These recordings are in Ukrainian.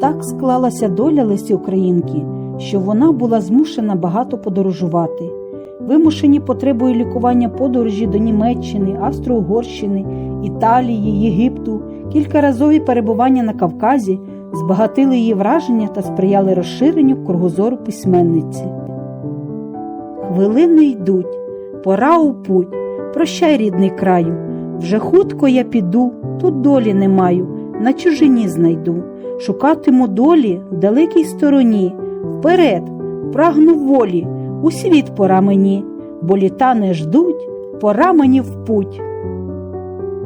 Так склалася доля Лесі Українки, що вона була змушена багато подорожувати. Вимушені потребою лікування подорожі до Німеччини, Австро-Угорщини, Італії, Єгипту, кількаразові перебування на Кавказі збагатили її враження та сприяли розширенню кругозору письменниці. Хвилини йдуть, пора у путь. Прощай, рідний краю. Вже хутко я піду, тут долі не маю, на чужині знайду. Шукатиму долі в далекій стороні. Вперед, прагну волі, у світ пора мені, бо літа не ждуть, пора мені в путь.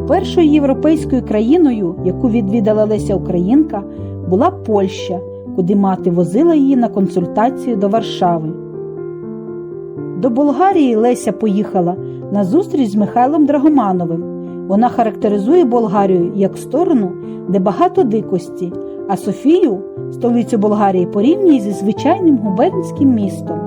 Першою європейською країною, яку відвідала Леся Українка, була Польща, куди мати возила її на консультацію до Варшави. До Болгарії Леся поїхала на зустріч з Михайлом Драгомановим. Вона характеризує Болгарію як сторону, де багато дикості, а Софію, столицю Болгарії, порівнює зі звичайним губернським містом.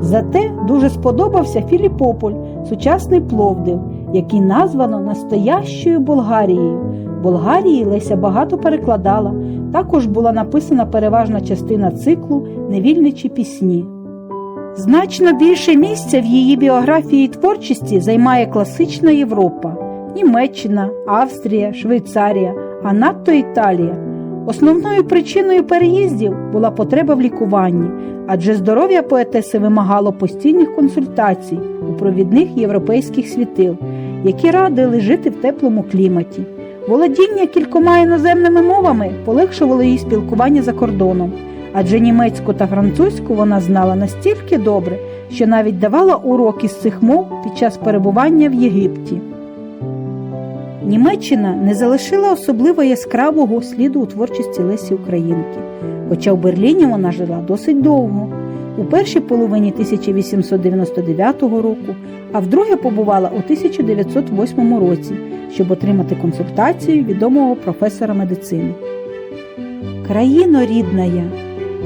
Зате дуже сподобався Філіпополь, сучасний Пловдив, який названо настоящою Болгарією. Болгарії Леся багато перекладала, також була написана переважна частина циклу Невільничі пісні. Значно більше місця в її біографії і творчості займає класична Європа, Німеччина, Австрія, Швейцарія, а надто Італія. Основною причиною переїздів була потреба в лікуванні, адже здоров'я поетеси вимагало постійних консультацій у провідних європейських світил, які радили жити в теплому кліматі. Володіння кількома іноземними мовами полегшувало їй спілкування за кордоном, адже німецьку та французьку вона знала настільки добре, що навіть давала уроки з цих мов під час перебування в Єгипті. Німеччина не залишила особливо яскравого сліду у творчості Лесі Українки, хоча в Берліні вона жила досить довго. У першій половині 1899 року, а вдруге побувала у 1908 році, щоб отримати консультацію відомого професора медицини. Країно рідна я,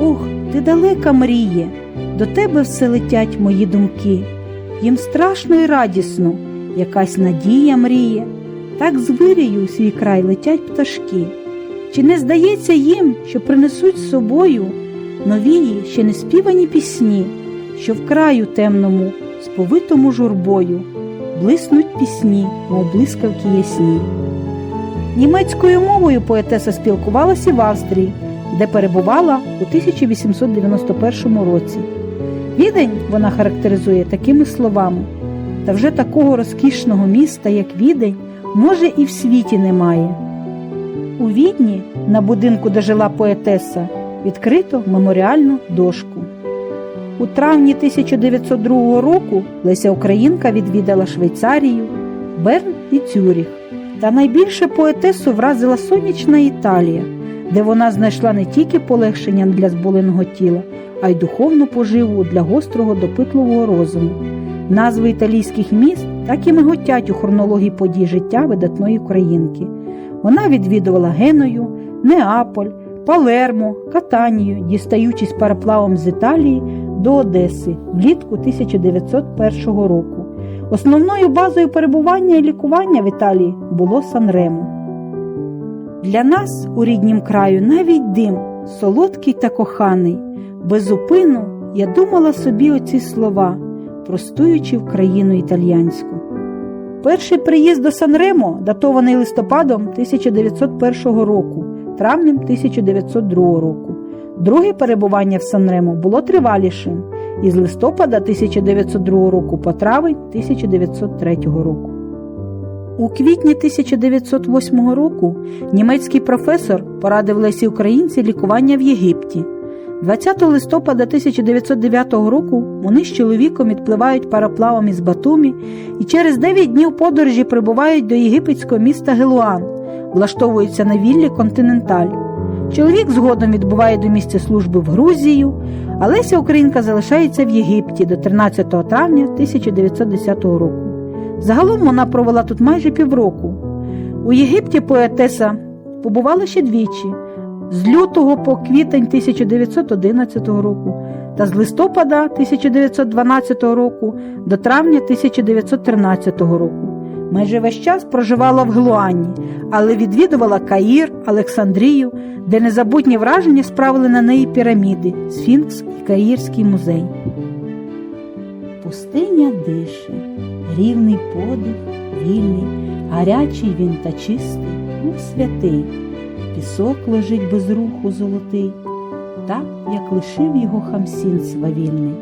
ох, ти далека мріє, до тебе все летять мої думки. Їм страшно і радісно, якась надія мріє. Так з вирію у свій край летять пташки. Чи не здається їм, що принесуть з собою новії ще не співані пісні, що в краю темному, сповитому журбою, блиснуть пісні, мов блискавки ясні. Німецькою мовою поетеса спілкувалася в Австрії, де перебувала у 1891 році. Відень вона характеризує такими словами: та вже такого розкішного міста, як Відень, може, і в світі немає. У Відні, на будинку, де жила поетеса, відкрито меморіальну дошку. У травні 1902 року Леся Українка відвідала Швейцарію, Берн і Цюріх. Та найбільше поетесу вразила сонячна Італія, де вона знайшла не тільки полегшення для зболеного тіла, а й духовну поживу для гострого допитливого розуму. Назви італійських міст так і миготять у хронології подій життя видатної українки. Вона відвідувала Геною, Неаполь, Палермо, Катанію, дістаючись параплавом з Італії до Одеси влітку 1901 року. Основною базою перебування і лікування в Італії було Санремо. Для нас у ріднім краю навіть дим, солодкий та коханий. Безупину я думала собі оці слова, простуючи в країну італіянську. Перший приїзд до Санремо датований листопадом 1901 року, травнем 1902 року. Друге перебування в Санремо було тривалішим із листопада 1902 року по травень 1903 року. У квітні 1908 року німецький професор порадив Лесі Українці лікування в Єгипті. 20 листопада 1909 року вони з чоловіком відпливають пароплавом із Батумі і через 9 днів подорожі прибувають до єгипетського міста Гелуан, влаштовуються на віллі Континенталь. Чоловік згодом відбуває до місця служби в Грузію, а Леся Українка залишається в Єгипті до 13 травня 1910 року. Загалом вона провела тут майже півроку. У Єгипті поетеса побувала ще двічі з лютого по квітень 1911 року та з листопада 1912 року до травня 1913 року. Майже весь час проживала в Глуані, але відвідувала Каїр, Олександрію, де незабутні враження справили на неї піраміди, Сфінкс і Каїрський музей. Пустиня дише, рівний подих, вільний, гарячий він та чистий, мов святий, пісок лежить без руху золотий, так, як лишив його хамсін свавільний.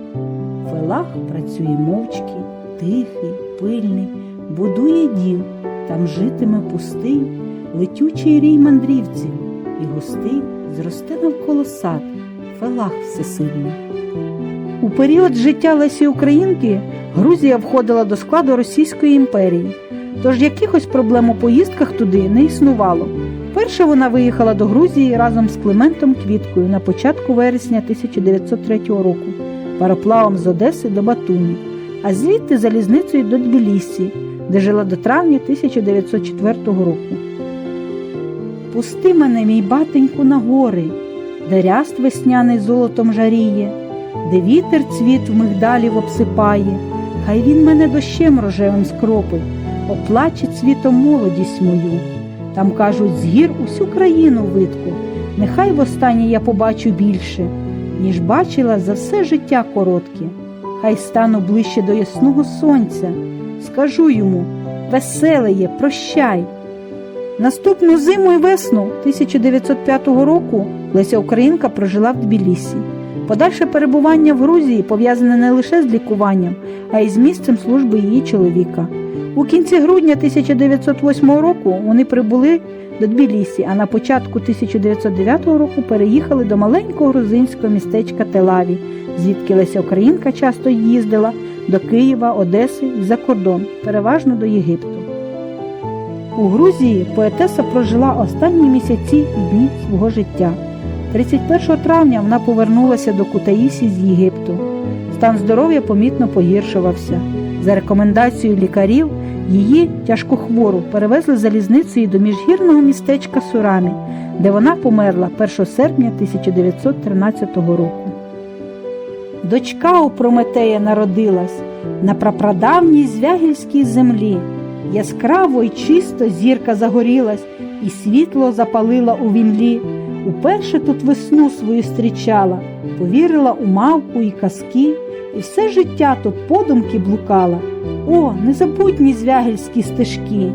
Фелах працює мовчки, тихий, пильний, будує дім, там житиме пустий, летючий рій мандрівців, і густий зросте навколо сад, фелах всесильний. У період життя Лесі Українки Грузія входила до складу Російської імперії, тож якихось проблем у поїздках туди не існувало. Перше вона виїхала до Грузії разом з Климентом Квіткою на початку вересня 1903 року, пароплавом з Одеси до Батумі, а звідти залізницею до Тбілісі, де жила до травня 1904 року. Пусти мене, мій батеньку, на гори, де ряст весняний золотом жаріє, де вітер цвіт в мигдалів обсипає, хай він мене дощем рожевим скропить, оплаче цвітом молодість мою. Там кажуть, з гір усю країну видко, нехай востаннє я побачу більше, ніж бачила за все життя коротке. Хай стану ближче до ясного сонця. Скажу йому, веселеє, прощай. Наступну зиму і весну 1905 року Леся Українка прожила в Тбілісі. Подальше перебування в Грузії пов'язане не лише з лікуванням, а й з місцем служби її чоловіка. У кінці грудня 1908 року вони прибули до Тбілісі, а на початку 1909 року переїхали до маленького грузинського містечка Телаві, звідки Леся Українка часто їздила до Києва, Одеси і за кордон, переважно до Єгипту. У Грузії поетеса прожила останні місяці і дні свого життя. 31 травня вона повернулася до Кутаїсі з Єгипту. Стан здоров'я помітно погіршувався. За рекомендацією лікарів, її тяжкохвору перевезли залізницею до міжгірного містечка Сурамі, де вона померла 1 серпня 1913 року. Дочка у Прометея народилась на прапрадавній звягільській землі. Яскраво й чисто зірка загорілась, і світло запалила у вімлі. Уперше тут весну свою зустрічала, повірила у мавку і казки, і все життя тут подумки блукала. О, незабутні звягельські стежки!